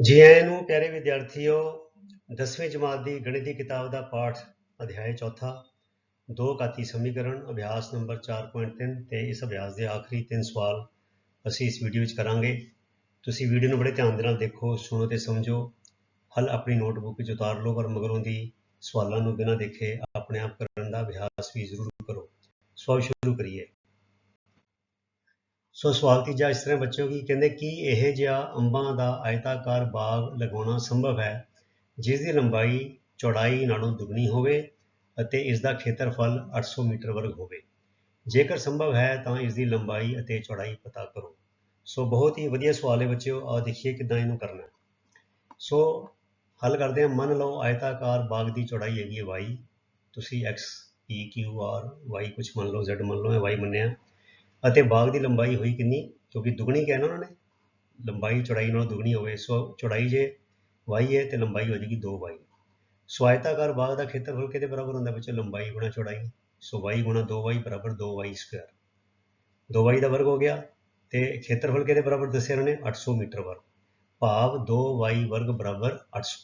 ਜੀ ਆਇਆਂ ਨੂੰ ਪਿਆਰੇ ਵਿਦਿਆਰਥੀਓ 10ਵੀਂ ਜਮਾਤ ਦੀ ਗਣਿਤ ਦੀ ਕਿਤਾਬ ਦਾ ਪਾਠ, ਅਧਿਆਇ ਚੌਥਾ, ਦੋ ਘਾਤੀ ਸਮੀਕਰਨ, ਅਭਿਆਸ ਨੰਬਰ 4.3 ਤੇ ਇਸ ਅਭਿਆਸ ਦੇ ਆਖਰੀ ਤਿੰਨ ਸਵਾਲ ਅਸੀਂ ਇਸ ਵੀਡੀਓ ਵਿੱਚ ਕਰਾਂਗੇ। ਤੁਸੀਂ ਵੀਡੀਓ ਨੂੰ ਬੜੇ ਧਿਆਨ ਦੇ ਨਾਲ ਦੇਖੋ, ਸੁਣੋ ਤੇ ਸਮਝੋ। ਹੱਲ ਆਪਣੀ ਨੋਟਬੁੱਕ ਵਿੱਚ ਉਤਾਰ ਲਓ, ਪਰ ਮਗਰੋਂ ਦੀ ਸਵਾਲਾਂ ਨੂੰ ਬਿਨਾਂ ਦੇਖੇ ਆਪਣੇ ਆਪ ਕਰਨ ਦਾ ਅਭਿਆਸ ਵੀ ਜ਼ਰੂਰ ਕਰੋ। ਸਵਾਲ ਸ਼ੁਰੂ ਕਰੀਏ। ਸੋ ਸਵਾਲ ਤੀਜਾ ਇਸ ਤਰ੍ਹਾਂ ਬੱਚਿਓ ਕੀ ਕਹਿੰਦੇ ਕੀ ਇਹ ਜਿਹਾ ਅੰਬਾਂ ਦਾ ਆਇਤਾਕਾਰ ਬਾਗ ਲਗਾਉਣਾ ਸੰਭਵ ਹੈ, ਜਿਸ ਦੀ ਲੰਬਾਈ ਚੌੜਾਈ ਨਾਲੋਂ ਦੁੱਗਣੀ ਹੋਵੇ ਅਤੇ ਇਸ ਦਾ ਖੇਤਰਫਲ 800 ਮੀਟਰ ਵਰਗ ਹੋਵੇ। ਜੇਕਰ ਸੰਭਵ ਹੈ ਤਾਂ ਇਸ ਦੀ ਲੰਬਾਈ ਅਤੇ ਚੌੜਾਈ ਪਤਾ ਕਰੋ। ਸੋ ਬਹੁਤ ਹੀ ਵਧੀਆ ਸਵਾਲ ਹੈ ਬੱਚਿਓ ਆਓ ਦੇਖੀਏ ਕਿਦਾਂ ਇਹਨੂੰ ਕਰਨਾ ਸੋ ਹੱਲ ਕਰਦੇ ਹਾਂ, ਮੰਨ ਲਓ ਆਇਤਾਕਾਰ ਬਾਗ ਦੀ ਚੌੜਾਈ ਹੈਗੀ ਹੈ y, ਤੁਸੀਂ x p q, r, y ਕੁਝ ਮੰਨ ਲਓ, z ਮੰਨ ਲਓ ਇਹ y ਮੰਨਿਆ। ਅਤੇ ਬਾਗ ਦੀ ਲੰਬਾਈ ਹੋਈ ਕਿੰਨੀ? ਕਿਉਂਕਿ ਦੁੱਗਣੀ ਕਹਿਣਾ ਉਹਨਾਂ ਨੇ। ਲੰਬਾਈ ਚੌੜਾਈ ਨਾਲੋਂ ਦੁੱਗਣੀ ਹੋਵੇ, ਸੋ ਚੌੜਾਈ ਜੇ y ਹੈ ਤੇ ਲੰਬਾਈ ਹੋ ਜਾਏਗੀ 2y ਸੋ ਆਇਤਾਕਾਰ ਬਾਗ ਦਾ ਖੇਤਰਫਲ ਕਿਹਦੇ ਬਰਾਬਰ ਹੁੰਦਾ? ਬੱਚੇ ਲੰਬਾਈ ਗੁਣਾ ਚੌੜਾਈ। ਸੋ y ਗੁਣਾ 2y ਬਰਾਬਰ 2y ਸਕੁਅਰ। 2y ਦਾ ਵਰਗ ਹੋ ਗਿਆ ਤੇ ਖੇਤਰਫਲ ਕਿਹਦੇ ਬਰਾਬਰ ਦੱਸਿਆ ਉਹਨਾਂ ਨੇ? 800 ਮੀਟਰ ਵਰਗ। ਭਾਵ 2y ਵਰਗ ਬਰਾਬਰ 800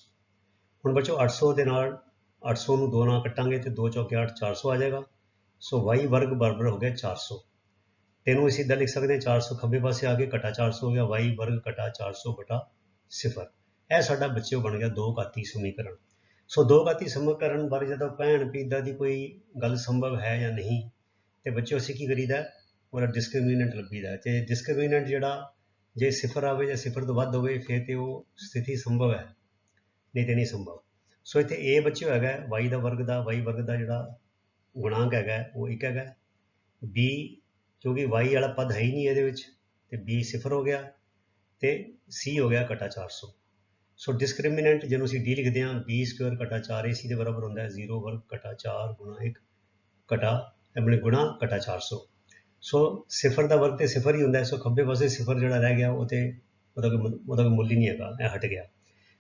ਹੁਣ ਬੱਚੋ 800 ਦੇ ਨਾਲ 800 ਨੂੰ 2 ਨਾਲ ਕੱਟਾਂਗੇ ਤੇ 2 ਚੌਕੇ 8 400 ਆ ਜਾਏਗਾ। ਸੋ y ਵਰਗ ਬਰਾਬਰ ਹੋ ਗਿਆ 400 ਤੈਨੂੰ ਅਸੀਂ ਸਿੱਧਾ ਲਿਖ ਸਕਦੇ ਹਾਂ 400 ਖੱਬੇ ਪਾਸੇ ਆ ਕੇ ਕਟਾ 400 ਹੋ ਗਿਆ y ਵਰਗ ਕਟਾ 400 ਬਟਾ 0 ਇਹ ਸਾਡਾ ਬੱਚਿਓ ਬਣ ਗਿਆ ਦੋ ਘਾਤੀ ਸਮੀਕਰਨ। ਸੋ ਦੋ ਘਾਤੀ ਸਮੀਕਰਨ ਬਾਰੇ ਜਦੋਂ ਭੈਣ ਪੀਦਾ ਦੀ ਕੋਈ ਗੱਲ ਸੰਭਵ ਹੈ ਜਾਂ ਨਹੀਂ, ਤੇ ਬੱਚਿਓ ਅਸੀਂ ਕੀ ਕਰੀਦਾ? ਉਹਦਾ ਡਿਸਕ੍ਰਿਮੀਨੈਂਟ ਲੱਭੀਦਾ। ਹੈ ਤੇ ਡਿਸਕ੍ਰਿਮੀਨੈਂਟ ਜਿਹੜਾ ਜੇ ਸਿਫਰ ਆਵੇ ਜਾਂ ਸਿਫਰ ਤੋਂ ਵੱਧ ਹੋਵੇ, ਫਿਰ ਤੇ ਉਹ ਸਥਿਤੀ ਸੰਭਵ ਹੈ। ਨਹੀਂ ਤੇ ਨਹੀਂ ਸੰਭਵ। ਸੋ ਇੱਥੇ a ਬੱਚਿਓ ਹੈਗਾ y ਦਾ ਵਰਗ ਦਾ y ਵਰਗ ਦਾ ਜਿਹੜਾ ਗੁਣਾਂਕ ਹੈਗਾ, ਉਹ ਇੱਕ ਹੈਗਾ। b ਕਿਉਂਕਿ y ਵਾਲਾ ਪਦ ਹੈ ਹੀ ਨਹੀਂ ਇਹਦੇ ਵਿੱਚ, ਤੇ b ਸਿਫਰ ਹੋ ਗਿਆ ਤੇ c ਹੋ ਗਿਆ ਕਟਾ 400 ਸੋ। ਡਿਸਕ੍ਰਿਮੀਨੈਂਟ ਜਿਹਨੂੰ ਅਸੀਂ d ਲਿਖਦੇ ਹਾਂ, b ਸਕੁਅਰ ਕਟਾ 4 ac ਦੇ ਬਰਾਬਰ ਹੁੰਦਾ ਹੈ 0 ਵਰਗ ਕਟਾ 4 ਗੁਣਾ 1 ਕਟਾ ਆਪਣੇ ਗੁਣਾ ਕਟਾ 400 ਸੋ। ਸਿਫਰ ਦਾ ਵਰਗ ਤੇ ਸਿਫਰ ਹੀ ਹੁੰਦਾ ਹੈ ਸੋ ਖੱਬੇ ਪਾਸੇ ਸਿਫਰ ਜਿਹੜਾ ਰਹਿ ਗਿਆ, ਉਹ ਤੇ ਉਹਦਾ ਕੋਈ ਮੁੱਲ- ਉਹਦਾ ਕੋਈ ਮੁੱਲ ਹੀ ਨਹੀਂ ਹੈਗਾ, ਇਹ ਹਟ ਗਿਆ।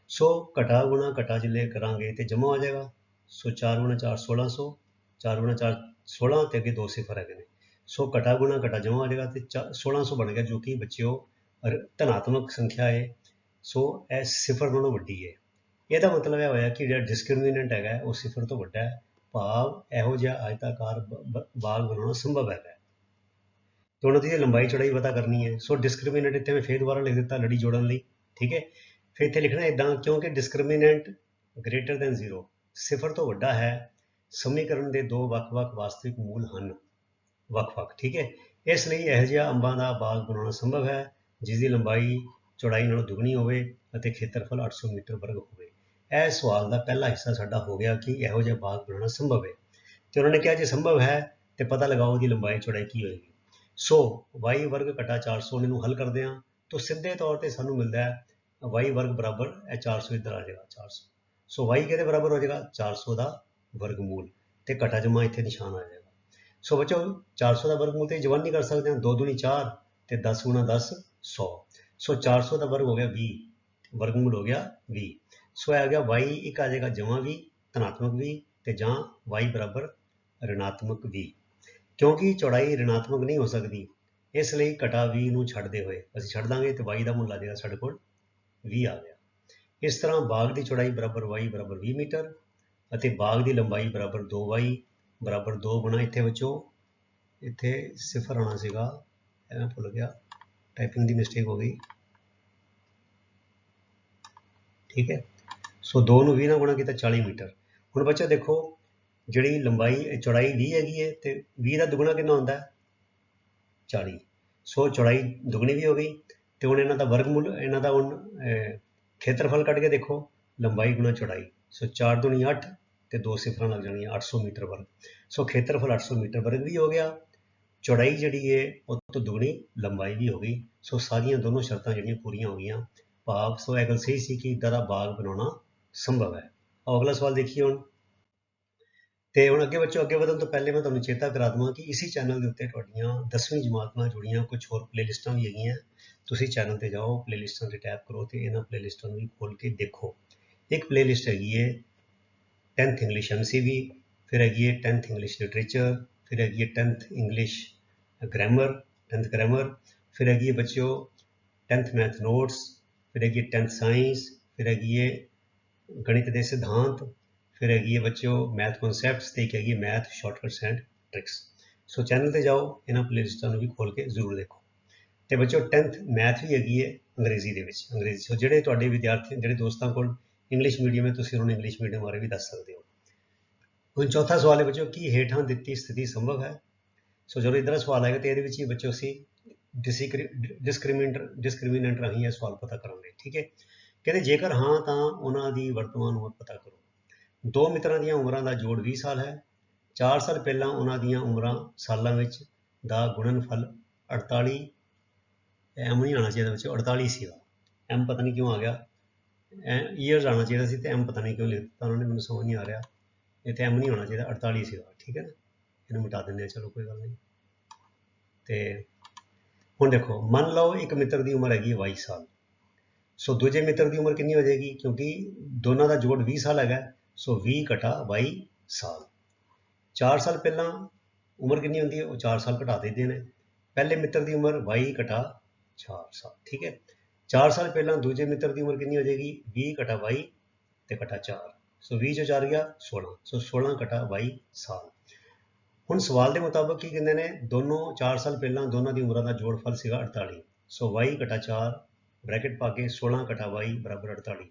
ਸੋ ਘਟਾ ਗੁਣਾ ਕਟਾ ਜਿਲੇ ਕਰਾਂਗੇ ਤੇ ਜਮਾ ਹੋ ਜਾਏਗਾ। ਸੋ 4 ਗੁਣਾ 4 1600 4 ਗੁਣਾ 4 16 ਤੇ ਅੱਗੇ ਦੋ ਸਿਫਰ ਹੈਗੇ ਨੇ। ਸੋ ਕਟਾ ਗੁਣਾ ਕਟਾ ਜਮਾ ਹੋ ਜਾਏਗਾ ਤੇ ਚਾ- 1600 ਬਣ ਗਿਆ, ਜੋ ਕਿ ਬੱਚਿਓ ਰ- ਧਨਾਤਮਕ ਸੰਖਿਆ ਹੈ ਸੋ ਇਹ ਸਿਫਰ ਨਾਲੋਂ ਵੱਡੀ ਹੈ ਇਹਦਾ ਮਤਲਬ ਇਹ ਹੋਇਆ ਕਿ ਜਿਹੜਾ ਡਿਸਕ੍ਰਿਮੀਨੈਂਟ ਹੈਗਾ, ਉਹ ਸਿਫਰ ਤੋਂ ਵੱਡਾ ਹੈ। ਭਾਵ ਇਹੋ ਜਿਹਾ ਆਇਤਾਕਾਰ ਬ- ਬਾਗ ਬਣਾਉਣਾ ਸੰਭਵ ਹੈਗਾ। ਹੈ। ਤੇ ਉਹਨਾਂ ਦੀ ਲੰਬਾਈ ਚੌੜਾਈ ਪਤਾ ਕਰਨੀ ਹੈ ਸੋ ਡਿਸਕ੍ਰਿਮੀਨੈਂਟ ਇੱਥੇ ਮੈਂ ਫੇਰ ਦੁਬਾਰਾ ਲਿਖ ਦਿੱਤਾ, ਲੜੀ ਜੋੜਨ ਲਈ। ਠੀਕ ਹੈ ਫਿਰ ਇੱਥੇ ਲਿਖਣਾ ਇਦਾਂ ਕਿਉਂਕਿ ਡਿਸਕ੍ਰਿਮੀਨੈਂਟ ਗ੍ਰੇਟਰ ਦੈਨ 0 ਸਿਫਰ ਤੋਂ ਵੱਡਾ ਹੈ। ਸਮੀਕਰਨ ਦੇ ਦੋ ਵੱਖ-ਵੱਖ ਵਾਸਤਵਿਕ ਮੂਲ ਹਨ। ਵੱਖ-ਵੱਖ ਠੀਕ ਹੈ? ਇਸ ਲਈ ਇਹੋ ਜਿਹਾ ਅੰਬਾਂ ਦਾ ਬਾਗ ਬਣਾਉਣਾ ਸੰਭਵ ਹੈ, ਜਿਸ ਦੀ ਲੰਬਾਈ, ਚੌੜਾਈ ਨਾਲੋਂ ਦੁੱਗਣੀ ਹੋਵੇ ਅਤੇ ਖੇਤਰਫਲ 800 ਮੀਟਰ ਵਰਗ ਹੋਵੇ। ਇਹ ਸਵਾਲ ਦਾ ਪਹਿਲਾ ਹਿੱਸਾ ਸਾਡਾ ਹੋ ਗਿਆ ਕਿ ਇਹੋ ਜਿਹਾ ਬਾਗ ਬਣਾਉਣਾ ਸੰਭਵ ਹੈ। ਤੇ ਉਹਨਾਂ ਨੇ ਕਿਹਾ, ਜੇ ਸੰਭਵ ਹੈ, ਤੇ ਪਤਾ ਲਗਾਓ ਉਹਦੀ ਲੰਬਾਈ, ਚੌੜਾਈ ਕੀ ਹੋਏਗੀ। ਸੋ y ਵਰਗ ਘਟਾ 400 ਨੂੰ ਹੱਲ ਕਰਦੇ ਹਾਂ। ਤਾਂ ਸਿੱਧੇ ਤੌਰ ਤੇ ਸਾਨੂੰ ਮਿਲਦਾ ਹੈ y ਵਰਗ ਬਰਾਬਰ ਇਹ 400 ਇੱਧਰ ਆ ਜਾਏਗਾ 400 ਸੋ। y ਕਿਹਦੇ ਬਰਾਬਰ ਹੋ ਜਾਏਗਾ? 400 ਦਾ ਵਰਗਮੂਲ। ਤੇ ਘਟਾ ਜਮਾ ਇੱਥੇ ਨਿਸ਼ਾਨ ਆ ਜਾਏਗਾ। ਸੋ ਬੱਚੋ 400 ਦਾ ਵਰਗਮੂਲ ਤੇ ਜਵਾਨ ਨਹੀਂ ਕਰ ਸਕਦੇ ਹਾਂ। 2 ਦੂਣੀ 4 ਤੇ 10 ਗੁਣਾ 10 100 ਸੋ 400 ਦਾ ਵਰਗ ਹੋ ਗਿਆ 20 ਵਰਗਮੂਲ ਹੋ ਗਿਆ 20 ਸੋ ਇਹ ਆ ਗਿਆ y ਇੱਕ ਆ ਜਾਏਗਾ ਜਮਾ 20 ਧਨਾਤਮਕ 20 ਤੇ ਜਾਂ y ਬਰਾਬਰ ਰਿਣਾਤਮਕ 20 ਕਿਉਂਕਿ ਚੌੜਾਈ ਰਿਣਾਤਮਕ ਨਹੀਂ ਹੋ ਸਕਦੀ। ਇਸ ਲਈ ਘਟਾ 20 ਨੂੰ ਛੱਡਦੇ ਹੋਏ ਅਸੀਂ ਛੱਡ ਦਾਂਗੇ ਤੇ y ਦਾ ਮੁੱਲ ਆ ਜਾਏਗਾ ਸਾਡੇ ਕੋਲ 20 ਆ ਗਿਆ। ਇਸ ਤਰ੍ਹਾਂ ਬਾਗ ਦੀ ਚੌੜਾਈ ਬਰਾਬਰ y ਬਰਾਬਰ 20 ਮੀਟਰ ਅਤੇ ਬਾਗ ਦੀ ਲੰਬਾਈ ਬਰਾਬਰ 2y ਬਰਾਬਰ 2 ਗੁਣਾ ਇੱਥੇ ਬੱਚੋ ਇੱਥੇ ਸਿਫਰ ਆਉਣਾ ਸੀਗਾ, ਐਵੇਂ ਭੁੱਲ ਗਿਆ। ਟਾਈਪਿੰਗ ਦੀ ਮਿਸਟੇਕ ਹੋ ਗਈ। ਠੀਕ ਹੈ। ਸੋ 2 ਨੂੰ 20 ਨਾਲ ਗੁਣਾ ਕੀਤਾ 40 ਮੀਟਰ। ਹੁਣ ਬੱਚਾ ਦੇਖੋ, ਜਿਹੜੀ ਲੰਬਾਈ ਚੌੜਾਈ 20 ਹੈਗੀ ਹੈ ਤੇ 20 ਦਾ ਦੁੱਗਣਾ ਕਿੰਨਾ ਹੁੰਦਾ ਹੈ? 40 ਸੋ ਚੌੜਾਈ ਦੁੱਗਣੀ ਵੀ ਹੋ ਗਈ ਤੇ ਹੁਣ ਇਹਨਾਂ ਦਾ ਵਰਗਮੂਲ, ਇਹਨਾਂ ਦਾ ਹੁਣ ਖੇਤਰਫਲ ਕੱਢ ਕੇ ਦੇਖੋ। ਲੰਬਾਈ ਗੁਣਾ ਚੌੜਾਈ। ਸੋ 4 ਦੁਨੀ 8 ਤੇ ਦੋ ਸਿਫਰਾਂ ਲੱਗ ਜਾਣੀਆਂ 800 ਮੀਟਰ ਵਰਗ ਸੋ ਖੇਤਰਫਲ 800 ਮੀਟਰ ਵਰਗ ਵੀ ਹੋ ਗਿਆ। ਚੌੜਾਈ ਜਿਹੜੀ ਹੈ ਉਹ ਤੋਂ ਦੁਗਣੀ ਲੰਬਾਈ ਵੀ ਹੋ ਗਈ। ਸੋ ਸਾਰੀਆਂ ਦੋਨੋਂ ਸ਼ਰਤਾਂ ਜਿਹੜੀਆਂ ਪੂਰੀਆਂ ਹੋ ਗਈਆਂ। ਭਾਵ, ਸੋ ਇਹ ਗੱਲ ਸਹੀ ਸੀ ਕਿ ਇਦਾਂ ਦਾ ਬਾਗ ਬਣਾਉਣਾ ਸੰਭਵ ਹੈ। ਆਓ ਅਗਲਾ ਸਵਾਲ ਦੇਖੀਏ ਹੁਣ। ਤੇ ਹੁਣ ਅੱਗੇ ਬੱਚੋ, ਅੱਗੇ ਵਧਣ ਤੋਂ ਪਹਿਲੇ ਮੈਂ ਤੁਹਾਨੂੰ ਚੇਤਾ ਕਰਾ ਦਵਾਂ ਕਿ ਇਸੇ ਚੈਨਲ ਦੇ ਉੱਤੇ ਤੁਹਾਡੀਆਂ 10ਵੀਂ ਜਮਾਤ ਨਾਲ ਜੁੜੀਆਂ ਕੁਝ ਹੋਰ ਪਲੇਲਿਸਟਾਂ ਵੀ ਹੈਗੀਆਂ। ਤੁਸੀਂ ਚੈਨਲ ਤੇ ਜਾਓ ਪਲੇਲਿਸਟਾਂ ਤੇ ਟੈਪ ਕਰੋ ਤੇ ਇਹਨਾਂ ਪਲੇਲਿਸਟਾਂ ਨੂੰ ਵੀ ਖੋਲ ਕੇ ਦੇਖੋ। ਇੱਕ ਪਲੇਲਿਸਟ ਹੈਗੀ ਹੈ 10th ਇੰਗਲਿਸ਼ MCV ਫਿਰ ਹੈਗੀ ਹੈ 10th ਇੰਗਲਿਸ਼ ਲਿਟਰੇਚਰ ਫਿਰ ਹੈਗੀ ਹੈ 10th English grammar 10th grammar ਫਿਰ ਹੈਗੀ ਹੈ ਬੱਚਿਓ 10th ਮੈਥ ਨੋਟਸ ਫਿਰ ਹੈਗੀ 10th ਸਾਇੰਸ ਫਿਰ ਹੈਗੀ ਹੈ ਗਣਿਤ ਦੇ ਸਿਧਾਂਤ, ਫਿਰ ਹੈਗੀ ਹੈ ਬੱਚਿਓ ਮੈਥ ਕਨਸੈਪਟਸ ਤੇ ਇੱਕ ਹੈਗੀ math shortcuts and tricks so channel ਤੇ ਜਾਓ, ਇਹਨਾਂ ਪਲੇਲਿਸਟਾਂ ਨੂੰ ਵੀ ਖੋਲ ਕੇ ਜ਼ਰੂਰ ਦੇਖੋ। ਤੇ ਬੱਚਿਓ 10th ਮੈਥ ਵੀ ਹੈਗੀ ਹੈ ਅੰਗਰੇਜ਼ੀ ਦੇ ਵਿੱਚ, ਅੰਗਰੇਜ਼ੀ ਸੋ ਜਿਹੜੇ ਤੁਹਾਡੇ ਵਿਦਿਆਰਥੀ, ਜਿਹੜੇ ਦੋਸਤਾਂ ਕੋਲ ਇੰਗਲਿਸ਼ ਮੀਡੀਅਮ ਹੈ, ਤੁਸੀਂ ਉਹਨਾਂ ਨੂੰ ਇੰਗਲਿਸ਼ ਮੀਡੀਅਮ ਬਾਰੇ ਵੀ ਦੱਸ ਸਕਦੇ ਹੋ। ਹੁਣ ਚੌਥਾ ਸਵਾਲ ਹੈ ਬੱਚਿਓ, ਕੀ ਹੇਠਾਂ ਦਿੱਤੀ ਸਥਿਤੀ ਸੰਭਵ ਹੈ? ਸੋ ਜਦੋਂ ਇਧਰ ਸਵਾਲ ਆਏਗਾ ਤੇ ਇਹਦੇ ਵਿੱਚ ਹੀ ਬੱਚੋ ਅਸੀਂ ਡਿਸਕ੍ਰਿਮੀਨੇਟਰ ਡਿਸਕ੍ਰਿਮੀਨੈਂਟ ਰਾਹੀਂ ਇਹ ਸਵਾਲ ਪਤਾ ਕਰਾਂਗੇ, ਠੀਕ ਹੈ? ਕਹਿੰਦੇ ਜੇਕਰ ਹਾਂ ਤਾਂ ਉਹਨਾਂ ਦੀ ਵਰਤਮਾਨ ਉਮਰ ਪਤਾ ਕਰੋ। ਦੋ ਮਿੱਤਰਾਂ ਦੀਆਂ ਉਮਰਾਂ ਦਾ ਜੋੜ 20 ਸਾਲ ਹੈ। 4 ਸਾਲ ਪਹਿਲਾਂ ਉਹਨਾਂ ਦੀਆਂ ਉਮਰਾਂ ਸਾਲਾਂ ਵਿੱਚ ਦਾ ਗੁਣਨਫਲ 48 ਐਮ ਨਹੀਂ ਆਣਾ ਚਾਹੀਦਾ ਬੱਚੋ 48 ਸੀਗਾ ਐਮ ਪਤਾ ਨਹੀਂ ਕਿਉਂ ਆ ਗਿਆ। ਈਅਰਸ ਆਉਣਾ ਚਾਹੀਦਾ ਸੀ ਤੇ ਐਮ ਪਤਾ ਨਹੀਂ ਕਿਉਂ ਲਿਖ ਦਿੱਤਾ ਉਹਨਾਂ ਨੇ ਮੈਨੂੰ ਸਮਝ ਨਹੀਂ ਆ ਰਿਹਾ। ਇੱਥੇ ਐਮ ਨਹੀਂ ਹੋਣਾ ਚਾਹੀਦਾ 48 ਸੀਗਾ ਠੀਕ ਹੈ ਨਾ? ਇਹਨੂੰ ਮਿਟਾ ਦਿੰਦੇ ਆ ਚਲੋ ਕੋਈ ਗੱਲ ਨਹੀਂ। ਤੇ ਹੁਣ ਦੇਖੋ, ਮੰਨ ਲਓ ਇੱਕ ਮਿੱਤਰ ਦੀ ਉਮਰ ਹੈਗੀ ਹੈ 22 ਸਾਲ। ਸੋ ਦੂਜੇ ਮਿੱਤਰ ਦੀ ਉਮਰ ਕਿੰਨੀ ਹੋ ਜਾਏਗੀ? ਕਿਉਂਕਿ ਦੋਨਾਂ ਦਾ ਜੋੜ 20 ਸਾਲ ਹੈਗਾ, ਸੋ 20 ਘਟਾ 22 ਸਾਲ। 4 ਸਾਲ ਪਹਿਲਾਂ ਉਮਰ ਕਿੰਨੀ ਹੁੰਦੀ ਹੈ? ਉਹ 4 ਸਾਲ ਘਟਾ ਦਿੰਦੇ ਨੇ। ਪਹਿਲੇ ਮਿੱਤਰ ਦੀ ਉਮਰ 22 ਘਟਾ 4 ਸਾਲ, ਠੀਕ ਹੈ? 4 ਸਾਲ ਪਹਿਲਾਂ ਦੂਜੇ ਮਿੱਤਰ ਦੀ ਉਮਰ ਕਿੰਨੀ ਹੋ ਜਾਏਗੀ? 20 ਘਟਾ 22 ਤੇ ਘਟਾ 4 ਸੋ 20 ਚੋਂ 4 ਗਿਆ 16 ਸੋ 16 ਘਟਾ 22 ਸਾਲ। ਹੁਣ ਸਵਾਲ ਦੇ ਮੁਤਾਬਕ ਕੀ ਕਹਿੰਦੇ ਨੇ? ਦੋਨੋਂ 4 ਸਾਲ ਪਹਿਲਾਂ ਦੋਨਾਂ ਦੀ ਉਮਰਾਂ ਦਾ ਜੋੜਫਲ ਸੀਗਾ 48 ਸੋ 22 ਘਟਾ 4 ਬ੍ਰੈਕਟ ਪਾ ਕੇ 16 ਘਟਾ 22 ਬਰਾਬਰ 48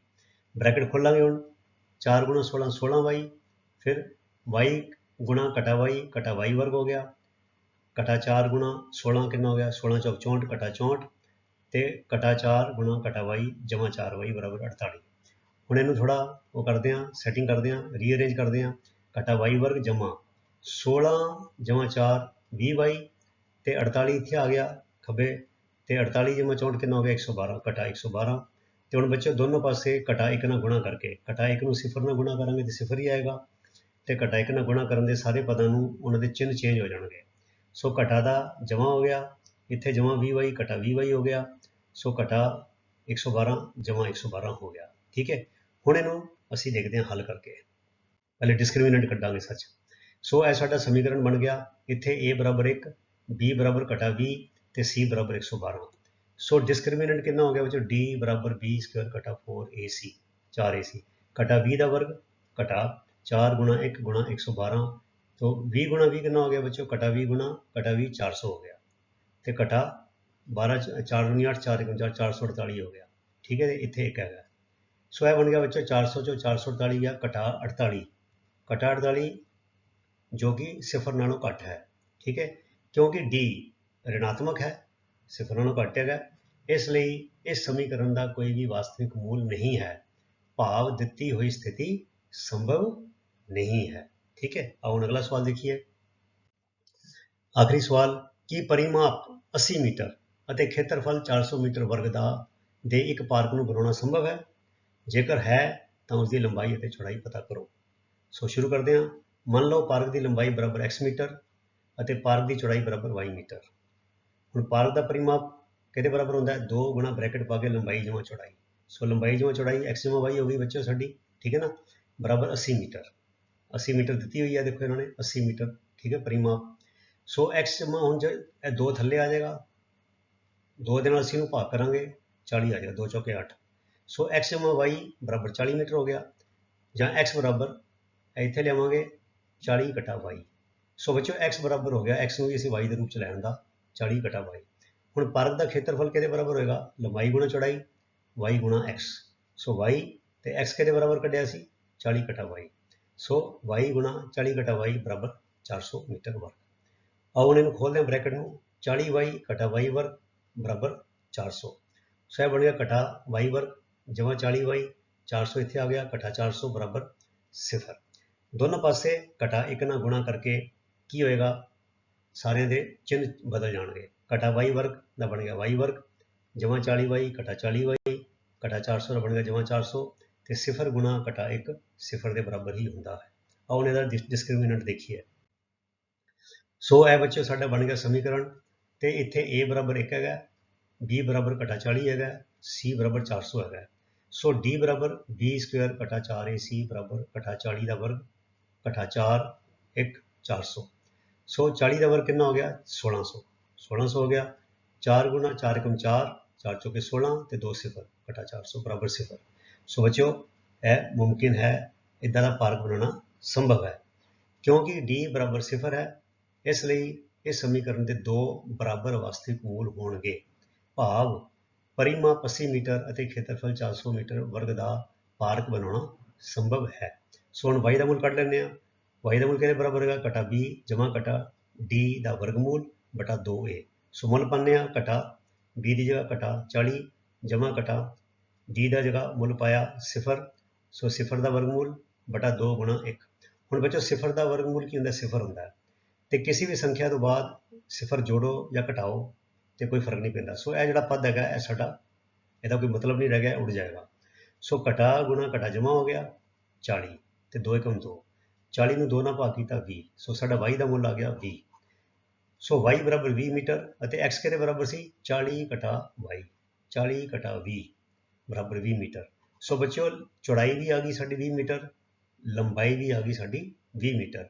ਬ੍ਰੈਕਟ ਖੋਲਾਂਗੇ ਹੁਣ। 4 ਗੁਣਾ 16 16 22 ਫਿਰ 22 ਗੁਣਾ ਘਟਾ 22 ਘਟਾ 22 ਵਰਗ ਹੋ ਗਿਆ। ਘਟਾ 4 ਗੁਣਾ 16 ਕਿੰਨਾ ਹੋ ਗਿਆ? 16 ਚੌਕ 64 ਘਟਾ 64 ਤੇ ਘਟਾ 4 ਗੁਣਾ ਘਟਾ 22 ਜਮਾ 4 22 ਬਰਾਬਰ 48 ਹੁਣ ਇਹਨੂੰ ਥੋੜਾ ਉਹ ਕਰਦੇ ਆ ਸੈਟਿੰਗ ਕਰਦੇ ਆ ਰੀਅਰੇਂਜ ਕਰਦੇ ਆ ਘਟਾ 22 ਵਰਗ ਜਮਾ 16 ਜਮਾ 4 20 22 ਤੇ 48 ਇੱਥੇ ਆ ਗਿਆ ਖੱਬੇ ਤੇ 48 ਜਮਾ 64 ਕਿੰਨਾ ਹੋ ਗਿਆ? 112 ਘਟਾ 112 ਤੇ ਹੁਣ ਬੱਚੇ ਦੋਨੋਂ ਪਾਸੇ ਘਟਾ 1 ਨਾਲ ਗੁਣਾ ਕਰਕੇ ਘਟਾ 1 ਨੂੰ ਸਿਫਰ ਨਾਲ ਗੁਣਾ ਕਰਾਂਗੇ ਤੇ ਸਿਫਰ ਹੀ ਆਏਗਾ। ਤੇ ਘਟਾ 1 ਨਾਲ ਗੁਣਾ ਕਰਨ ਦੇ ਸਾਰੇ ਪਦਾਂ ਨੂੰ ਉਹਨਾਂ ਦੇ ਚਿੰਨ੍ਹ ਚੇਂਜ ਹੋ ਜਾਣਗੇ। ਸੋ ਘਟਾ ਦਾ ਜਮਾ ਹੋ ਗਿਆ, ਇੱਥੇ ਜਮਾ 20 22 ਘਟਾ 20 22 ਹੋ ਗਿਆ। ਸੋ ਘਟਾ 112 ਜਮਾ 112 ਹੋ ਗਿਆ। ਠੀਕ ਹੈ? ਹੁਣ ਇਹਨੂੰ ਅਸੀਂ ਦੇਖਦੇ ਹਾਂ ਹੱਲ ਕਰਕੇ। ਪਹਿਲੇ ਡਿਸਕ੍ਰਿਮੀਨੈਂਟ ਕੱਢਾਂਗੇ ਸੱਚ। ਸੋ ਇਹ ਸਾਡਾ ਸਮੀਕਰਨ ਬਣ ਗਿਆ। ਇੱਥੇ a ਬਰਾਬਰ 1 b ਬਰਾਬਰ ਘਟਾ 20 ਤੇ c ਬਰਾਬਰ 112 ਸੋ ਡਿਸਕ੍ਰਿਮੀਨੈਂਟ ਕਿੰਨਾ ਹੋ ਗਿਆ ਵਿੱਚੋਂ d ਬਰਾਬਰ b ਸਕੁਅਰ ਘਟਾ 4ac 4ac ਘਟਾ 20 ਦਾ ਵਰਗ, ਘਟਾ 4 ਗੁਣਾ 1 ਗੁਣਾ 112 तो 20 ਗੁਣਾ 20 ਕਿੰਨਾ ਹੋ ਗਿਆ ਬੱਚੋ ਘਟਾ 20 ਗੁਣਾ, ਘਟਾ 20 400 ਹੋ ਗਿਆ। ਤੇ ਘਟਾ 12 4 ਗੁਣੀ 8 4 ਗੁਣਾ 448 ਹੋ ਗਿਆ। ਠੀਕ ਹੈ ਇੱਥੇ ਇੱਕ ਹੈਗਾ। ਸੋ ਇਹ ਬਣ ਗਿਆ ਬੱਚੋ 400 ਚੋਂ 448 ਗਿਆ ਘਟਾ 48 ਘਟਾ 48 ਜੋ ਕਿ ਸਿਫਰ ਨਾਲੋਂ ਘੱਟ ਹੈ। ਠੀਕ ਹੈ, ਕਿਉਂਕਿ d ਰਿਣਾਤਮਕ ਹੈ, ਸਿਫਰ ਨਾਲੋਂ ਘੱਟ ਹੈਗਾ। ਇਸ ਲਈ ਇਸ ਸਮੀਕਰਨ ਦਾ ਕੋਈ ਵੀ ਵਾਸਤਵਿਕ ਮੂਲ ਨਹੀਂ ਹੈ। ਭਾਵ ਦਿੱਤੀ ਹੋਈ ਸਥਿਤੀ ਸੰਭਵ ਨਹੀਂ ਹੈ। ਠੀਕ ਹੈ, ਆਓ ਹੁਣ ਅਗਲਾ ਸਵਾਲ ਦੇਖੀਏ। ਆਖਰੀ ਸਵਾਲ, ਕੀ ਪਰਿਮਾਪ 80 ਮੀਟਰ? ਅਤੇ ਖੇਤਰਫਲ 400 ਮੀਟਰ ਵਰਗ ਦਾ ਦੇ ਇੱਕ ਪਾਰਕ ਨੂੰ ਬਣਾਉਣਾ ਸੰਭਵ ਹੈ। ਜੇਕਰ ਹੈ, ਤਾਂ ਉਸ ਦੀ ਲੰਬਾਈ ਅਤੇ ਚੌੜਾਈ ਪਤਾ ਕਰੋ। ਸੋ ਸ਼ੁਰੂ ਕਰਦੇ ਹਾਂ। ਮੰਨ ਲਓ ਪਾਰਕ ਦੀ ਲੰਬਾਈ ਬਰਾਬਰ x ਮੀਟਰ ਅਤੇ ਪਾਰਕ ਦੀ ਚੌੜਾਈ ਬਰਾਬਰ y ਮੀਟਰ। ਹੁਣ ਪਾਰਕ ਦਾ ਪਰਿਮਾਪ ਕਿਹਦੇ ਬਰਾਬਰ ਹੁੰਦਾ ਹੈ? 2 ਗੁਣਾ ਬ੍ਰੈਕਟ ਪਾ ਕੇ ਲੰਬਾਈ ਜਮਾ ਚੌੜਾਈ। ਸੋ ਲੰਬਾਈ ਜਮਾ ਚੌੜਾਈ x ਜਮਾ y ਹੋ ਗਈ ਬੱਚਿਓ ਸਾਡੀ, ਠੀਕ ਹੈ ਨਾ? ਬਰਾਬਰ 80 ਮੀਟਰ। 80 ਮੀਟਰ ਦਿੱਤੀ ਹੋਈ ਹੈ ਦੇਖੋ ਇਹਨਾਂ ਨੇ 80 ਮੀਟਰ, ਠੀਕ ਹੈ, ਪਰਿਮਾਪ। ਸੋ x ਜਮਾ ਹੁਣ ਜੇ ਇਹ ਦੋ ਥੱਲੇ ਆ ਜਾਏਗਾ ਦੋ ਦੇ ਨਾਲ ਅਸੀਂ ਨੂੰ ਭਾਗ ਕਰਾਂਗੇ 40 ਆ ਜਾਏਗਾ 2 ਚੌਕੇ 8 ਸੋ x ਜਮਾ y ਬਰਾਬਰ 40 ਮੀਟਰ ਹੋ ਗਿਆ, ਜਾਂ x ਬਰਾਬਰ ਇੱਥੇ ਲਿਆਵਾਂਗੇ 40 ਘਟਾ y ਸੋ ਬੱਚੋ x ਬਰਾਬਰ ਹੋ ਗਿਆ, x ਨੂੰ ਵੀ ਅਸੀਂ y ਦੇ ਰੂਪ ਚ ਲੈਣ ਦਾ 40 ਘਟਾ y ਹੁਣ ਪਾਰਕ ਦਾ ਖੇਤਰਫਲ ਕਿਹਦੇ ਬਰਾਬਰ ਹੋਏਗਾ? ਲੰਬਾਈ ਗੁਣਾ ਚੌੜਾਈ, y ਗੁਣਾ x ਸੋ y ਤੇ x ਕਿਹਦੇ ਬਰਾਬਰ ਕੱਢਿਆ ਸੀ? 40 ਘਟਾ y ਸੋ y ਗੁਣਾ 40 ਘਟਾ y ਬਰਾਬਰ 400 ਮੀਟਰ ਵਰਗ। ਆਓ ਹੁਣ ਇਹਨੂੰ ਖੋਲਦੇ ਹਾਂ ਬ੍ਰੈਕਟ ਨੂੰ। 40y ਘਟਾ y ਵਰਗ ਬਰਾਬਰ 400 ਸੋ। ਇਹ ਬਣ ਗਿਆ ਘਟਾ y ਵਰਗ ਜਮਾ 40y 400 ਇੱਥੇ ਆ ਗਿਆ, ਘਟਾ 400 ਬਰਾਬਰ 0 ਦੋਨੋਂ ਪਾਸੇ ਘਟਾ ਇੱਕ ਨਾਲ ਗੁਣਾ ਕਰਕੇ ਕੀ ਹੋਏਗਾ? ਸਾਰਿਆਂ ਦੇ ਚਿੰਨ੍ਹ ਬਦਲ ਜਾਣਗੇ। ਘਟਾ y ਵਰਗ ਦਾ ਬਣ ਗਿਆ y ਵਰਗ ਜਮਾ 40y ਘਟਾ 40y ਘਟਾ 400 ਦਾ ਬਣ ਗਿਆ ਜਮਾ 400 ਤੇ 0 ਗੁਣਾ ਘਟਾ 1 0 ਦੇ ਬਰਾਬਰ ਹੀ ਹੁੰਦਾ ਹੈ। ਆਉਣ ਹੁਣ ਇਹਦਾ ਡਿਸਕ੍ਰਿਮੀਨੈਂਟ ਦੇਖੀਏ। ਸੋ ਇਹ ਬੱਚੇ ਸਾਡਾ ਬਣ ਗਿਆ ਸਮੀਕਰਨ। ਤੇ ਇੱਥੇ a ਬਰਾਬਰ 1 ਹੈਗਾ, b ਬਰਾਬਰ ਘਟਾ 40 ਹੈਗਾ, c ਬਰਾਬਰ 400 ਹੈਗਾ। ਸੋ d ਬਰਾਬਰ b ਸਕੁਅਰ ਘਟਾ 4ac ਬਰਾਬਰ ਘਟਾ 40 ਦਾ ਵਰਗ ਘਟਾ 4 1 400 ਸੋ। 40 ਦਾ ਵਰਗ ਕਿੰਨਾ ਹੋ ਗਿਆ? 1600 1600 ਹੋ ਗਿਆ। 4 ਗੁਣਾ 4 ਕਮ 4 4 ਚੌਕੇ 16 ਤੇ 2 ਸਿਫਰ ਘਟਾ 400 ਬਰਾਬਰ ਸਿਫਰ। ਸੋ ਬੱਚਿਓ, ਇਹ ਮੁਮਕਿਨ ਹੈ ਇਦਾਂ ਦਾ ਪਾਰਕ ਬਣਾਉਣਾ ਸੰਭਵ ਹੈ। ਕਿਉਂਕਿ d ਬਰਾਬਰ ਸਿਫਰ ਹੈ, ਇਸ ਲਈ ਇਹ ਸਮੀਕਰਨ ਦੇ ਦੋ ਬਰਾਬਰ ਵਾਸਤਵਿਕ ਮੂਲ ਹੋਣਗੇ। ਭਾਵ ਪਰਿਮਾ 80 ਮੀਟਰ ਅਤੇ ਖੇਤਰਫਲ 400 ਮੀਟਰ ਵਰਗ ਦਾ ਪਾਰਕ ਬਣਾਉਣਾ ਸੰਭਵ ਹੈ। ਸੋ ਹੁਣ y ਦਾ ਮੁੱਲ ਕੱਢ ਲੈਂਦੇ ਆ y ਦਾ ਮੁੱਲ ਕਿਹਦੇ ਬਰਾਬਰ ਹੋਏਗਾ ਘਟਾ b ਜਮਾ ਘਟਾ d ਦਾ ਵਰਗਮੂਲ ਬਟਾ 2a ਸੋ ਮੁੱਲ ਪਾਉਂਦੇ ਆ ਘਟਾ b ਦੀ ਜਗ੍ਹਾ ਘਟਾ 40 ਜਮਾ ਘਟਾ d ਦਾ ਜਗ੍ਹਾ ਮੁੱਲ ਪਾਇਆ ਸਿਫਰ। ਸੋ ਸਿਫਰ ਦਾ ਵਰਗਮੂਲ ਬਟਾ 2 ਗੁਣਾ 1 ਹੁਣ ਬੱਚੋ ਸਿਫਰ ਦਾ ਵਰਗਮੂਲ ਕੀ ਹੁੰਦਾ? ਸਿਫਰ ਹੁੰਦਾ ਹੈ। ਤੇ ਕਿਸੇ ਵੀ ਸੰਖਿਆ ਤੋਂ ਬਾਅਦ ਸਿਫਰ ਜੋੜੋ ਜਾਂ ਘਟਾਓ ਤੇ ਕੋਈ ਫ਼ਰਕ ਨਹੀਂ ਪੈਂਦਾ। ਸੋ ਇਹ ਜਿਹੜਾ ਪਦ ਹੈਗਾ, ਇਹ ਸਾਡਾ ਇਹਦਾ ਕੋਈ ਮਤਲਬ ਨਹੀਂ ਰਹਿ ਗਿਆ ਉੱਡ ਜਾਏਗਾ। ਸੋ ਘਟਾ ਗੁਣਾ ਘਟਾ ਜਮਾ ਹੋ ਗਿਆ 40 ਤੇ 2 ਏਕਮ 2 40 ਨੂੰ 2 ਨਾਲ ਭਾਗ ਕੀਤਾ 20 ਸੋ ਸਾਡਾ y ਦਾ ਮੁੱਲ ਆ ਗਿਆ 20 ਸੋ y ਬਰਾਬਰ 20 ਮੀਟਰ ਅਤੇ x ਕਿਹਦੇ ਬਰਾਬਰ ਸੀ? 40 ਘਟਾ y 40 ਘਟਾ 20 ਬਰਾਬਰ 20 ਮੀਟਰ। ਸੋ ਬੱਚਿਓ, ਚੌੜਾਈ ਵੀ ਆ ਗਈ ਸਾਡੀ 20 ਮੀਟਰ, ਲੰਬਾਈ ਵੀ ਆ ਗਈ ਸਾਡੀ 20 ਮੀਟਰ।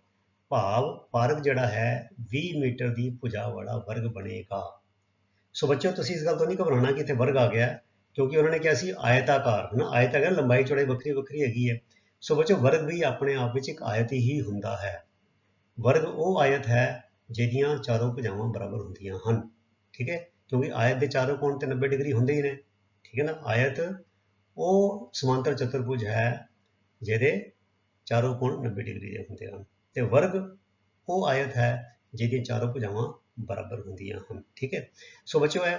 ਭਾਵ ਪਾਰਕ ਜਿਹੜਾ ਹੈ 20 ਮੀਟਰ ਦੀ ਭੁਜਾ ਵਾਲਾ ਵਰਗ ਬਣੇਗਾ। ਸੋ ਬੱਚਿਓ, ਤੁਸੀਂ ਇਸ ਗੱਲ ਤੋਂ ਨਹੀਂ ਘਬਰਾਉਣਾ ਕਿ ਇੱਥੇ ਵਰਗ ਆ ਗਿਆ, ਕਿਉਂਕਿ ਉਹਨਾਂ ਨੇ ਕਿਹਾ ਸੀ ਆਇਤਾਕਾਰ। ਹੈ ਨਾ ਆਇਤ ਹੈਗਾ, ਲੰਬਾਈ ਚੌੜਾਈ ਵੱਖਰੀ ਵੱਖਰੀ ਹੈਗੀ ਹੈ। ਸੋ ਬੱਚਿਓ, ਵਰਗ ਵੀ ਆਪਣੇ ਆਪ ਵਿੱਚ ਇੱਕ ਆਇਤ ਹੀ ਹੁੰਦਾ ਹੈ। ਵਰਗ ਉਹ ਆਇਤ ਹੈ ਜਿਹਦੀਆਂ ਚਾਰੋਂ ਭੁਜਾਵਾਂ ਬਰਾਬਰ ਹੁੰਦੀਆਂ ਹਨ। ਠੀਕ ਹੈ? ਕਿਉਂਕਿ ਆਇਤ ਦੇ ਚਾਰੋਂ ਕੋਣ ਤੇ 90 ਡਿਗਰੀ ਹੁੰਦੇ ਹੀ ਨੇ। ਠੀਕ ਹੈ ਨਾ? ਆਇਤ ਉਹ ਸਮਾਂਤਰ ਚਤੁਰਭੁਜ ਹੈ ਜਿਹਦੇ ਚਾਰੋਂ ਕੋਣ 90 ਡਿਗਰੀ ਦੇ ਹੁੰਦੇ ਹਨ। ਤੇ ਵਰਗ ਉਹ ਆਇਤ ਹੈ ਜਿਹਦੀਆਂ ਚਾਰੋਂ ਭੁਜਾਵਾਂ ਬਰਾਬਰ ਹੁੰਦੀਆਂ ਹਨ, ਠੀਕ ਹੈ? ਸੋ ਬੱਚਿਓ, ਇਹ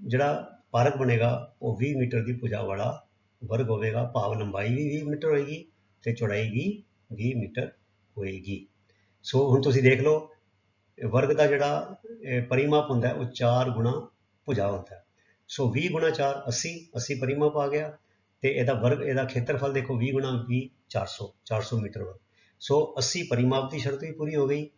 ਜਿਹੜਾ ਪਾਰਕ ਬਣੇਗਾ, ਉਹ 20 ਮੀਟਰ ਦੀ ਭੁਜਾ ਵਾਲਾ ਵਰਗ ਹੋਵੇਗਾ, ਭਾਵ ਲੰਬਾਈ ਵੀ 20 ਮੀਟਰ ਹੋਏਗੀ ਤੇ ਚੌੜਾਈ ਵੀ 20 ਮੀਟਰ ਹੋਏਗੀ। ਸੋ ਹੁਣ ਤੁਸੀਂ ਦੇਖ ਲਓ ਵਰਗ ਦਾ ਜਿਹੜਾ ਪਰਿਮਾਪ ਹੁੰਦਾ, ਉਹ 4 ਗੁਣਾ ਭੁਜਾ ਹੁੰਦਾ ਸੋ 20 ਗੁਣਾ 4 80 80 ਪਰਿਮਾਪ ਆ ਗਿਆ ਤੇ ਇਹਦਾ ਵਰਗ, ਇਹਦਾ ਖੇਤਰਫਲ ਦੇਖੋ 20 ਗੁਣਾ 20 400 400 ਮੀਟਰ ਵਰਗ। ਸੋ 80 ਪਰਿਮਾਪ ਦੀ ਸ਼ਰਤ ਵੀ ਪੂਰੀ ਹੋ ਗਈ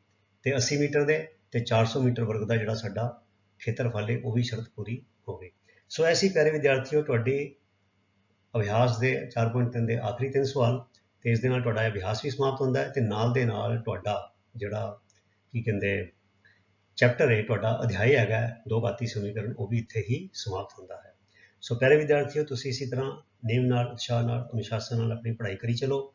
ਤੇ 80 ਮੀਟਰ ਦੇ ਤੇ 400 ਮੀਟਰ ਵਰਗ ਦਾ ਜਿਹੜਾ ਸਾਡਾ ਖੇਤਰਫਲ ਹੈ ਉਹ ਵੀ ਸ਼ਰਤ ਪੂਰੀ ਹੋ ਗਈ। ਸੋ ਐਸੀ ਪਿਆਰੇ ਵਿਦਿਆਰਥੀਓ, ਤੁਹਾਡੇ ਅਭਿਆਸ ਦੇ 4.3 ਦੇ ਆਖਰੀ ਤਿੰਨ ਸਵਾਲ ਤੇ ਇਸ ਦੇ ਨਾਲ ਤੁਹਾਡਾ ਅਭਿਆਸ ਵੀ ਸਮਾਪਤ ਹੁੰਦਾ ਹੈ ਤੇ ਨਾਲ ਦੇ ਨਾਲ ਤੁਹਾਡਾ ਜਿਹੜਾ ਕੀ ਕਹਿੰਦੇ ਚੈਪਟਰ ਹੈ, ਤੁਹਾਡਾ ਅਧਿਆਇ ਹੈਗਾ ਦੋ ਘਾਤੀ ਸਮੀਕਰਨ, ਉਹ ਵੀ ਇੱਥੇ ਹੀ ਸਮਾਪਤ ਹੁੰਦਾ ਹੈ। ਸੋ ਪਿਆਰੇ ਵਿਦਿਆਰਥੀਓ, ਤੁਸੀਂ ਇਸੇ ਤਰ੍ਹਾਂ ਨੇਮ ਨਾਲ, ਉਤਸ਼ਾਹ ਨਾਲ, ਅਨੁਸ਼ਾਸਨ ਨਾਲ ਆਪਣੀ ਪੜ੍ਹਾਈ ਕਰੀ ਚਲੋ।